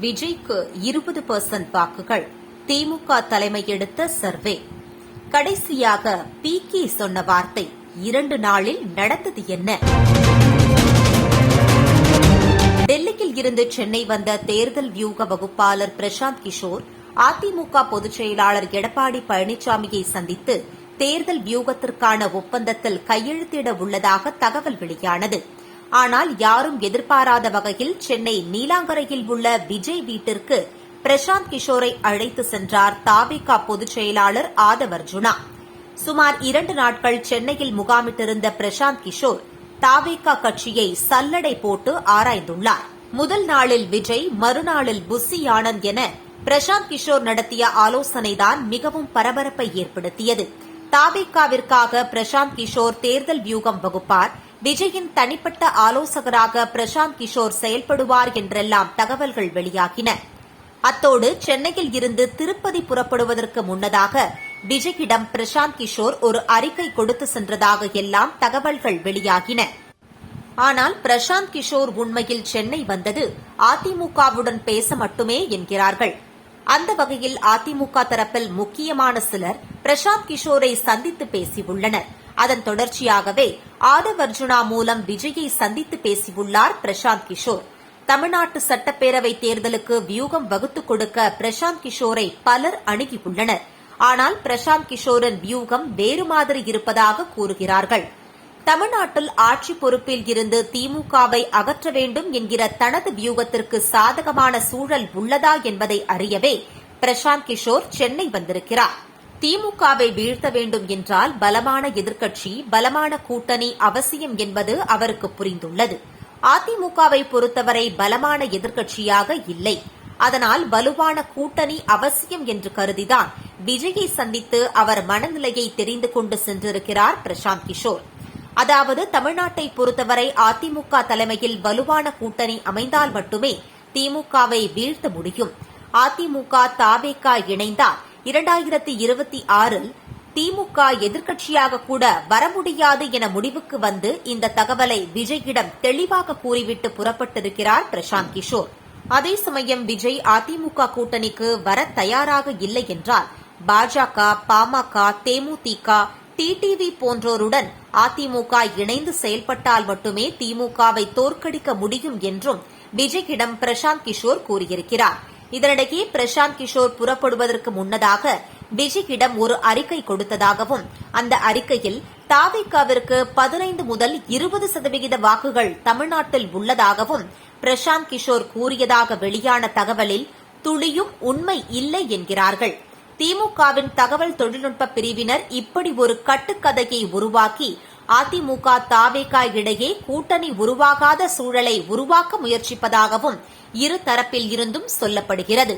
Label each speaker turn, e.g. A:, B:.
A: விஜய்க்கு இருபது பர்சன்ட் வாக்குகள். திமுக தலைமை எடுத்த சர்வே. கடைசியாக பி கே சொன்ன வார்த்தை இரண்டு நாளில் நடந்தது என்ன? டெல்லியில் இருந்து சென்னை வந்த தேர்தல் வியூக வகுப்பாளர் பிரசாந்த் கிஷோர் அதிமுக பொதுச் செயலாளர் எடப்பாடி பழனிசாமியை சந்தித்து தேர்தல் வியூகத்திற்கான ஒப்பந்தத்தில் கையெழுத்திட உள்ளதாக தகவல் வெளியானது. ஆனால் யாரும் எதிர்பாராத வகையில் சென்னை நீலாங்கரையில் உள்ள விஜய் வீட்டிற்கு பிரசாந்த் கிஷோரை அழைத்து சென்றார் தாபிகா பொதுச் செயலாளர் ஆதவர்ஜுனா சுமார் இரண்டு நாட்கள் சென்னையில் முகாமிட்டிருந்த பிரசாந்த் கிஷோர் தாவேகா கட்சியை சல்லடை போட்டு ஆராய்ந்துள்ளார். முதல் நாளில் விஜய் மறுநாளில் புஸ்ஸி ஆனந்த் என பிரசாந்த் கிஷோர் நடத்திய ஆலோசனைதான் மிகவும் பரபரப்பை ஏற்படுத்தியது. தாவேகாவிற்காக பிரசாந்த் கிஷோர் தேர்தல் வியூகம் வகுப்பார். விஜயின் தனிப்பட்ட ஆலோசகராக பிரசாந்த் கிஷோர் செயல்படுவார் என்றெல்லாம் தகவல்கள் வெளியாகின. அத்தோடு சென்னையில் இருந்து திருப்பதி புறப்படுவதற்கு முன்னதாக விஜயிடம் பிரசாந்த் கிஷோர் ஒரு அறிக்கை கொடுத்து சென்றதாக எல்லாம் தகவல்கள் வெளியாகின. ஆனால் பிரசாந்த் கிஷோர் உண்மையில் சென்னை வந்தது அதிமுகவுடன் பேச மட்டுமே என்கிறார்கள். அந்த வகையில் அதிமுக தரப்பில் முக்கியமான சிலர் பிரசாந்த் கிஷோரை சந்தித்து பேசியுள்ளனர். அதன் தொடர்ச்சியாகவே ஆதவர்ஜுனா மூலம் விஜயை சந்தித்து பேசியுள்ளார் பிரசாந்த் கிஷோர். தமிழ்நாட்டு சட்டப்பேரவை தேர்தலுக்கு வியூகம் வகுத்துக் கொடுக்க பிரசாந்த் கிஷோரை பலர் அணுகியுள்ளனர். ஆனால் பிரசாந்த் கிஷோரின் வியூகம் வேறு மாதிரி இருப்பதாக கூறுகிறார்கள். தமிழ்நாட்டில் ஆட்சி பொறுப்பில் இருந்து திமுகவை அகற்ற வேண்டும் என்கிற தனது வியூகத்திற்கு சாதகமான சூழல் உள்ளதா என்பதை அறியவே பிரசாந்த் கிஷோர் சென்னை வந்திருக்கிறார். திமுகவை வீழ்த்த வேண்டும் என்றால் பலமான எதிர்க்கட்சி பலமான கூட்டணி அவசியம் என்பது அவருக்கு புரிந்துள்ளது. அதிமுகவை பொறுத்தவரை பலமான எதிர்க்கட்சியாக இல்லை. அதனால் வலுவான கூட்டணி அவசியம் என்று கருதிதான் விஜயை சந்தித்து அவர் மனநிலையை தெரிந்து கொண்டு சென்றிருக்கிறார் பிரசாந்த் கிஷோர். அதாவது தமிழ்நாட்டை பொறுத்தவரை அதிமுக தலைமையில் வலுவான கூட்டணி அமைந்தால் மட்டுமே திமுகவை வீழ்த்த முடியும். அதிமுக தாவேகா இணைந்தால் இரண்டாயிரத்தி இருபத்தி ஆறில் திமுக எதிர்க்கட்சியாக கூட வர முடியாது என முடிவுக்கு வந்து இந்த தகவலை விஜயிடம் தெளிவாக கூறிவிட்டு புறப்பட்டிருக்கிறார் பிரசாந்த் கிஷோர். அதே சமயம் விஜய் அதிமுக கூட்டணிக்கு வர தயாராக இல்லை என்றால் பாஜக பாமக தேமுதிக டிடிவி போன்றோருடன் அதிமுக இணைந்து செயல்பட்டால் மட்டுமே திமுகவை தோற்கடிக்க முடியும் என்றும் விஜயிடம் பிரசாந்த் கிஷோர் கூறியிருக்கிறார். இதனிடையே பிரசாந்த் கிஷோர் புறப்படுவதற்கு முன்னதாக விஜயிடம் ஒரு அறிக்கை கொடுத்ததாகவும் அந்த அறிக்கையில் தாவிகாவிற்கு பதினைந்து முதல் இருபது சதவிகித வாக்குகள் தமிழ்நாட்டில் உள்ளதாகவும் பிரசாந்த் கிஷோர் கூறியதாக வெளியான தகவலில் துளியும் உண்மை இல்லை என்கிறார்கள். திமுகவின் தகவல் தொழில்நுட்ப பிரிவினர் இப்படி ஒரு கட்டுக்கதையை உருவாக்கி அதிமுக தாவேகா இடையே கூட்டணி உருவாகாத சூழலை உருவாக்க முயற்சிப்பதாகவும் இரு தரப்பில் இருந்தும் சொல்லப்படுகிறது.